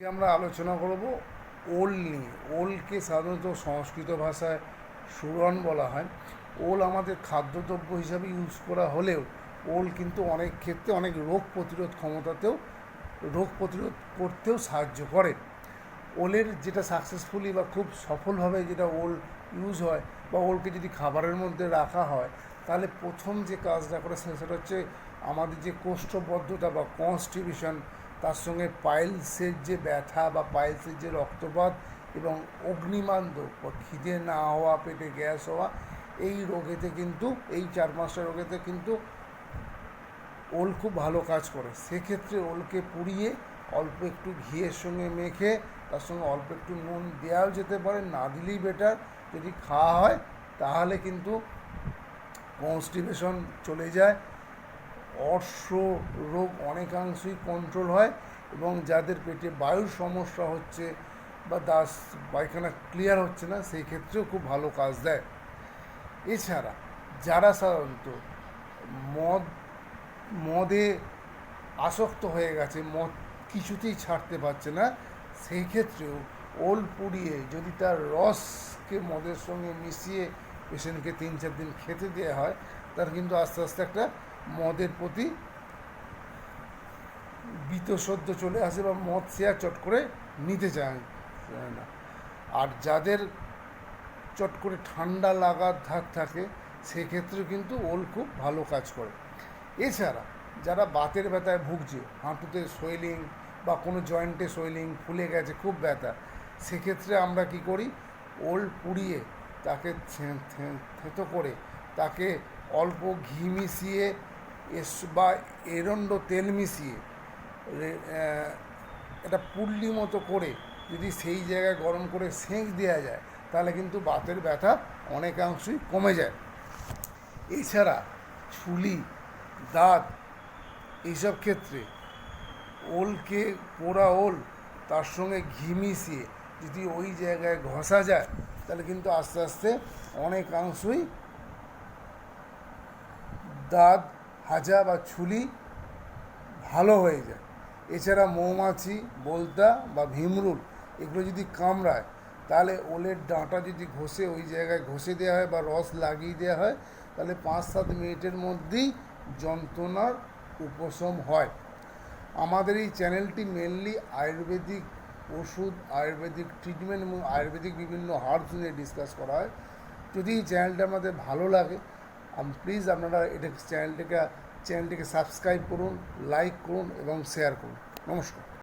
আমরা আলোচনা করব ওল নিয়ে। ওলকে সাধারণত সংস্কৃত ভাষায় সুরন বলা হয়। ওল আমাদের খাদ্যদ্রব্য হিসাবে ইউজ করা হলেও ওল কিন্তু অনেক ক্ষেত্রে অনেক রোগ প্রতিরোধ ক্ষমতাতেও, রোগ প্রতিরোধ করতেও সাহায্য করে। ওলের যেটা সাকসেসফুলি বা খুব সফলভাবে যেটা ওল ইউজ হয় বা ওলকে যদি খাবারের মধ্যে রাখা হয়, তাহলে প্রথম যে কাজটা করে সেটা হচ্ছে আমাদের যে কোষ্ঠবদ্ধতা বা কনস্টিবিউশন তার সঙ্গে পাইলসের যে ব্যথা বা পাইলসের যে রক্তপাত এবং অগ্নিমান্দ বা খিদে না হওয়া, পেটে গ্যাস হওয়া, এই রোগেতে কিন্তু, এই চার পাঁচটা রোগেতে কিন্তু ওল খুব ভালো কাজ করে। সেক্ষেত্রে ওলকে পুড়িয়ে অল্প একটু ঘিয়ের সঙ্গে মেখে, তার সঙ্গে অল্প একটু নুন দেওয়াও যেতে পারে, না দিলেই বেটার যদি খাওয়া হয়, তাহলে কিন্তু কনস্টিপেশন চলে যায়। অর্শ রোগ অনেকাংশই কন্ট্রোল হয় এবং যাদের পেটে বায়ুর সমস্যা হচ্ছে বা দাস পায়খানা ক্লিয়ার হচ্ছে না, সেই ক্ষেত্রেও খুব ভালো কাজ দেয়। এছাড়া যারা সাধারণত মদ, মদে আসক্ত হয়ে গেছে, মদ কিছুতেই ছাড়তে পারছে না, সেই ক্ষেত্রেও ওল পুড়িয়ে যদি তার রসকে মদের সঙ্গে মিশিয়ে পেশেন্টকে তিন চার দিন খেতে দেওয়া হয়, তার কিন্তু আস্তে আস্তে একটা মদের প্রতি বীতসদ্য চলে আসে বা মদ শেয়ার চট করে নিতে চায় না। আর যাদের চট করে ঠান্ডা লাগার ধার থাকে সেক্ষেত্রে কিন্তু ওল খুব ভালো কাজ করে। এছাড়া যারা বাতের ব্যথায় ভুগছে, হাঁটুতে সোয়েলিং বা কোনো জয়েন্টে সোয়েলিং ফুলে গেছে, খুব ব্যথা, সেক্ষেত্রে আমরা কি করি, ওল পুড়িয়ে তাকে থে- থে- করে তাকে অল্প ঘি মিশিয়ে এস বা এরণ্ড তেল মিশিয়ে একটা পুল্লি মতো করে যদি সেই জায়গায় গরম করে সেঁক দেওয়া যায়, তাহলে কিন্তু বাতের ব্যথা অনেকাংশই কমে যায়। এছাড়া ছুলি, দাঁত এইসব ক্ষেত্রে ওলকে, পোড়া ওল, তার সঙ্গে ঘি মিশিয়ে যদি ওই জায়গায় ঘষা যায়, তাহলে কিন্তু আস্তে আস্তে অনেকাংশই দাঁত হাজা বা ছুলি ভালো হয়ে যায়। এছাড়া মৌমাছি, বলতা বা ভিমরুল এগুলো যদি কামড়ায়, তাহলে ওলের ডাঁটা যদি ঘষে ওই জায়গায় ঘষে দেওয়া হয় বা রস লাগিয়ে দেওয়া হয়, তাহলে পাঁচ সাত মিনিটের মধ্যেই যন্ত্রণার উপশম হয়। আমাদের এই চ্যানেলটি মেনলি আয়ুর্বেদিক ওষুধ, আয়ুর্বেদিক ট্রিটমেন্ট এবং আয়ুর্বেদিক বিভিন্ন হার্বস নিয়ে ডিসকাস করা হয়। যদি এই চ্যানেলটা আমাদের ভালো লাগে প্লিজ আপনারা এটা চ্যানেলটিকে চ্যানেলটিকে সাবস্ক্রাইব করুন লাইক করুন এবং শেয়ার করুন। নমস্কার।